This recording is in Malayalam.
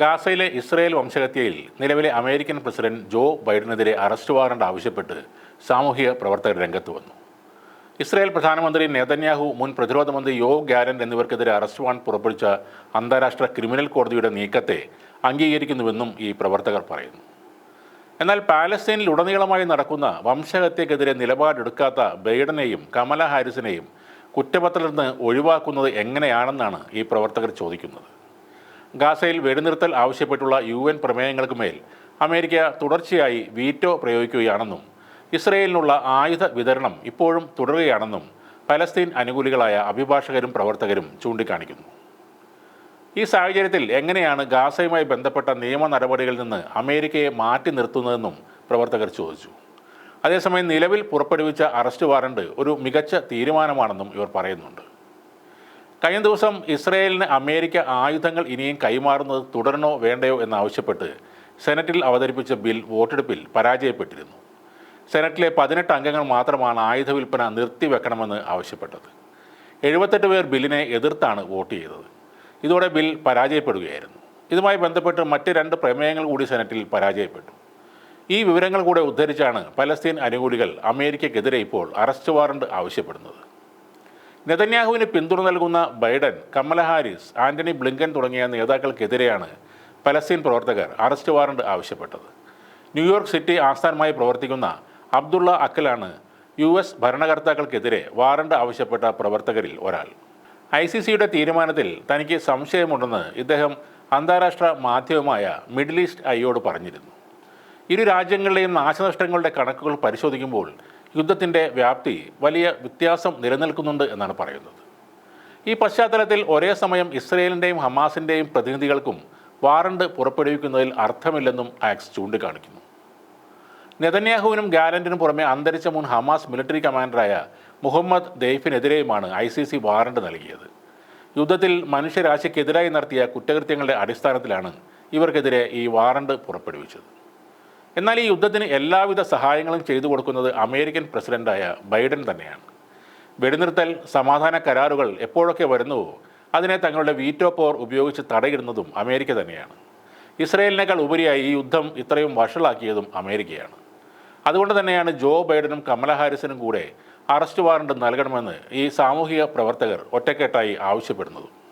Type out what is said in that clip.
ഗാസയിലെ ഇസ്രയേൽ വംശഹത്യയിൽ നിലവിലെ അമേരിക്കൻ പ്രസിഡന്റ് ജോ ബൈഡനെതിരെ അറസ്റ്റ് വാറണ്ട് ആവശ്യപ്പെട്ട് സാമൂഹിക പ്രവർത്തകർ രംഗത്ത് വന്നു. ഇസ്രയേൽ പ്രധാനമന്ത്രി നെതന്യാഹു മുൻ പ്രതിരോധ മന്ത്രി യോ ഗ്യാരൻ എന്നിവർക്കെതിരെ അറസ്റ്റ് വാറണ്ട് പുറപ്പെടുവിച്ച അന്താരാഷ്ട്ര ക്രിമിനൽ കോടതിയുടെ നീക്കത്തെ അംഗീകരിക്കുന്നുവെന്നും ഈ പ്രവർത്തകർ പറയുന്നു. എന്നാൽ പാലസ്തീനിൽ ഉടനീളമായി നടക്കുന്ന വംശഹത്യക്കെതിരെ നിലപാടെടുക്കാത്ത ബൈഡനെയും കമല ഹാരിസിനെയും കുറ്റപത്രത്തിൽ നിന്ന് ഒഴിവാക്കുന്നത് എങ്ങനെയാണെന്നാണ് ഈ പ്രവർത്തകർ ചോദിക്കുന്നത്. ഗാസയിൽ വെടിനിർത്തൽ ആവശ്യപ്പെട്ടുള്ള യു എൻ പ്രമേയങ്ങൾക്ക് മേൽ അമേരിക്ക തുടർച്ചയായി വീറ്റോ പ്രയോഗിക്കുകയാണെന്നും ഇസ്രയേലിനുള്ള ആയുധ വിതരണം ഇപ്പോഴും തുടരുകയാണെന്നും പലസ്തീൻ അനുകൂലികളായ അഭിഭാഷകരും പ്രവർത്തകരും ചൂണ്ടിക്കാണിക്കുന്നു. ഈ സാഹചര്യത്തിൽ എങ്ങനെയാണ് ഗാസയുമായി ബന്ധപ്പെട്ട നിയമ നടപടികളിൽ നിന്ന് അമേരിക്കയെ മാറ്റി നിർത്തുന്നതെന്നും പ്രവർത്തകർ ചോദിച്ചു. അതേസമയം നിലവിൽ പുറപ്പെടുവിച്ച അറസ്റ്റ് വാറണ്ട് ഒരു മികച്ച തീരുമാനമാണെന്നും ഇവർ പറയുന്നുണ്ട്. കഴിഞ്ഞ ദിവസം ഇസ്രയേലിന് അമേരിക്ക ആയുധങ്ങൾ ഇനിയും കൈമാറുന്നത് തുടരണോ വേണ്ടയോ എന്നാവശ്യപ്പെട്ട് സെനറ്റിൽ അവതരിപ്പിച്ച ബിൽ വോട്ടെടുപ്പിൽ പരാജയപ്പെട്ടിരുന്നു. സെനറ്റിലെ പതിനെട്ട് അംഗങ്ങൾ മാത്രമാണ് ആയുധ വിൽപ്പന നിർത്തിവെക്കണമെന്ന് ആവശ്യപ്പെട്ടത്. എഴുപത്തെട്ട് പേർ ബില്ലിനെ എതിർത്താണ് വോട്ട് ചെയ്തത്. ഇതോടെ ബിൽ പരാജയപ്പെടുകയായിരുന്നു. ഇതുമായി ബന്ധപ്പെട്ട് മറ്റ് രണ്ട് പ്രമേയങ്ങൾ കൂടി സെനറ്റിൽ പരാജയപ്പെട്ടു. ഈ വിവരങ്ങൾ കൂടെ ഉദ്ധരിച്ചാണ് പലസ്തീൻ അനുകൂലികൾ അമേരിക്കയ്ക്കെതിരെ ഇപ്പോൾ അറസ്റ്റ് വാറണ്ട് ആവശ്യപ്പെടുന്നത്. നെതന്യാഹുവിന് പിന്തുണ നൽകുന്ന Biden Kamala Harris Antony Blinken തുടങ്ങിയ നേതാക്കൾക്കെതിരെയാണ് പലസ്തീൻ പ്രവർത്തകർ അറസ്റ്റ് വാറണ്ട് ആവശ്യപ്പെട്ടത്. ന്യൂയോർക്ക് സിറ്റി ആസ്ഥാനമായി പ്രവർത്തിക്കുന്ന അബ്ദുള്ള അക്കലാണ് യു എസ് ഭരണകർത്താക്കൾക്കെതിരെ വാറണ്ട് ആവശ്യപ്പെട്ട പ്രവർത്തകരിൽ ഒരാൾ. ഐ സി സിയുടെ തീരുമാനത്തിൽ തനിക്ക് സംശയമുണ്ടെന്ന് ഇദ്ദേഹം അന്താരാഷ്ട്ര മാധ്യമമായ മിഡിൽ ഈസ്റ്റ് ഐയോട് പറഞ്ഞിരുന്നു. ഇരു രാജ്യങ്ങളിലെയും നാശനഷ്ടങ്ങളുടെ കണക്കുകൾ പരിശോധിക്കുമ്പോൾ യുദ്ധത്തിന്റെ വ്യാപ്തി വലിയ വ്യത്യാസം നിലനിൽക്കുന്നുണ്ട് എന്നാണ് പറയുന്നത്. ഈ പശ്ചാത്തലത്തിൽ ഒരേ സമയം ഇസ്രയേലിന്റെയും ഹമാസിന്റെയും പ്രതിനിധികൾക്കും വാറണ്ട് പുറപ്പെടുവിക്കുന്നതിൽ അർത്ഥമില്ലെന്നും ആക്സ് ചൂണ്ടിക്കാണിക്കുന്നു. നെതന്യാഹുവിനും ഗാലന്റിനും പുറമെ അന്തരിച്ച മുൻ ഹമാസ് മിലിറ്ററി കമാൻഡറായ മുഹമ്മദ് ദെയ്ഫിനെതിരെയുമാണ് ഐ സി സി വാറണ്ട് നൽകിയത്. യുദ്ധത്തിൽ മനുഷ്യരാശിക്കെതിരായി നടത്തിയ കുറ്റകൃത്യങ്ങളുടെ അടിസ്ഥാനത്തിലാണ് ഇവർക്കെതിരെ ഈ വാറണ്ട് പുറപ്പെടുവിച്ചത്. എന്നാൽ ഈ യുദ്ധത്തിന് എല്ലാവിധ സഹായങ്ങളും ചെയ്തു കൊടുക്കുന്നത് അമേരിക്കൻ പ്രസിഡന്റായ ബൈഡൻ തന്നെയാണ്. വെടിനിർത്തൽ സമാധാന കരാറുകൾ എപ്പോഴൊക്കെ വരുന്നുവോ അതിനെ തങ്ങളുടെ വീറ്റോ പവർ ഉപയോഗിച്ച് തടയിടുന്നതും അമേരിക്ക തന്നെയാണ്. ഇസ്രയേലിനേക്കാൾ ഉപരിയായി ഈ യുദ്ധം ഇത്രയും വഷളാക്കിയതും അമേരിക്കയാണ്. അതുകൊണ്ട് തന്നെയാണ് ജോ ബൈഡനും കമല ഹാരിസിനും കൂടെ അറസ്റ്റ് വാറണ്ട് നൽകണമെന്ന് ഈ സാമൂഹിക പ്രവർത്തകർ ഒറ്റക്കെട്ടായി ആവശ്യപ്പെടുന്നതും.